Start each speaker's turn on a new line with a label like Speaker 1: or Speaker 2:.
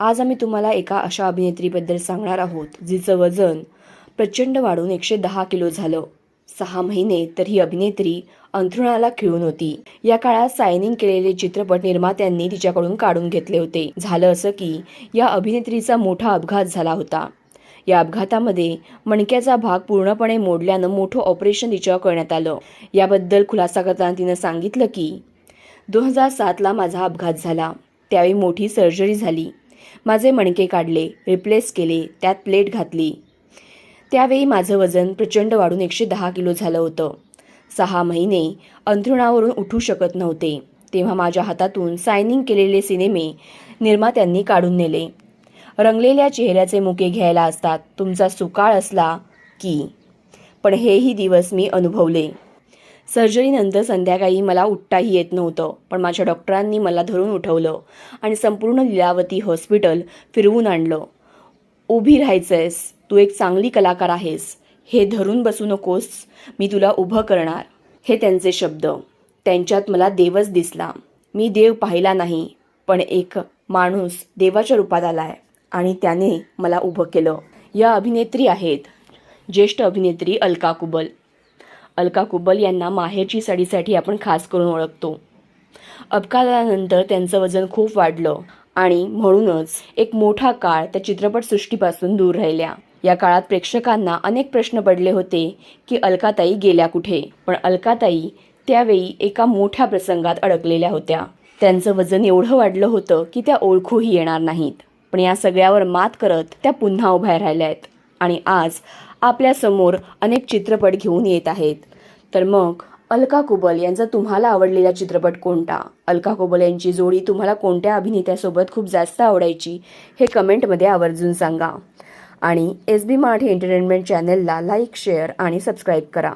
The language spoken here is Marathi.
Speaker 1: आज आम्ही तुम्हाला एका अशा अभिनेत्रीबद्दल सांगणार आहोत जिचं वजन प्रचंड वाढून एकशे दहा किलो झालं. सहा महिने तर ही अभिनेत्री अंथरुणाला खिळून होती. या काळात सायनिंग केलेले चित्रपट निर्मात्यांनी तिच्याकडून काढून घेतले होते. झालं असं की या अभिनेत्रीचा मोठा अपघात झाला होता. या अपघातामध्ये मणक्याचा भाग पूर्णपणे मोडल्यानं मोठं ऑपरेशन तिच्यावर करण्यात आलं. याबद्दल खुलासा करताना तिनं सांगितलं की दोन हजार सातला माझा अपघात झाला. त्यावेळी मोठी सर्जरी झाली. माझे मणके काढले रिप्लेस केले त्यात प्लेट घातली. त्यावेळी माझं वजन प्रचंड वाढून एकशे दहा किलो झालं होतं. सहा महिने अंथरुणावरून उठू शकत नव्हते. तेव्हा माझ्या हातातून सायनिंग केलेले सिनेमे निर्मात्यांनी काढून नेले. रंगलेल्या चेहऱ्याचे मुके घ्यायला असतात तुमचा सुकाळ असला की. पण हेही दिवस मी अनुभवले. सर्जरीनंतर संध्याकाळी मला उठताही येत नव्हतं पण माझ्या डॉक्टरांनी मला धरून उठवलं आणि संपूर्ण लीलावती हॉस्पिटल फिरवून आणलं. उभी राहायचंयस तू एक चांगली कलाकार आहेस हे धरून बसू नकोस मी तुला उभं करणार. हे त्यांचे शब्द. त्यांच्यात मला देवच दिसला. मी देव पाहिला नाही पण एक माणूस देवाच्या रूपात आलाय आणि त्याने मला उभं केलं. या अभिनेत्री आहेत ज्येष्ठ अभिनेत्री अलका कुबल. अलका कुबल यांना माहेरची साडीसाठी आपण खास करून ओळखतो. अपघातानंतर त्यांचं वजन खूप वाढलं आणि म्हणूनच एक मोठा काळ त्या चित्रपटसृष्टीपासून दूर राहिल्या. या काळात प्रेक्षकांना अनेक प्रश्न पडले होते की अलकाताई गेल्या कुठे? पण अलकाताई त्यावेळी एका मोठ्या प्रसंगात अडकलेल्या होत्या. त्यांचं वजन एवढं वाढलं होतं की त्या ओळखूही येणार नाहीत. पण या सगळ्यावर मात करत त्या पुन्हा उभ्या राहिल्या आहेत. आणि आज आपल्यासमोर अनेक चित्रपट घेऊन येत आहेत. तर मग अलका कुबल यांचा तुम्हाला आवडलेला चित्रपट कोणता? अलका कुबल यांची जोडी तुम्हाला कोणत्या अभिनेत्यासोबत खूप जास्त आवडायची हे कमेंटमध्ये आवर्जून सांगा. आणि एस बी मराठी एंटरटेनमेंट चॅनलला लाईक शेअर आणि सबस्क्राईब करा.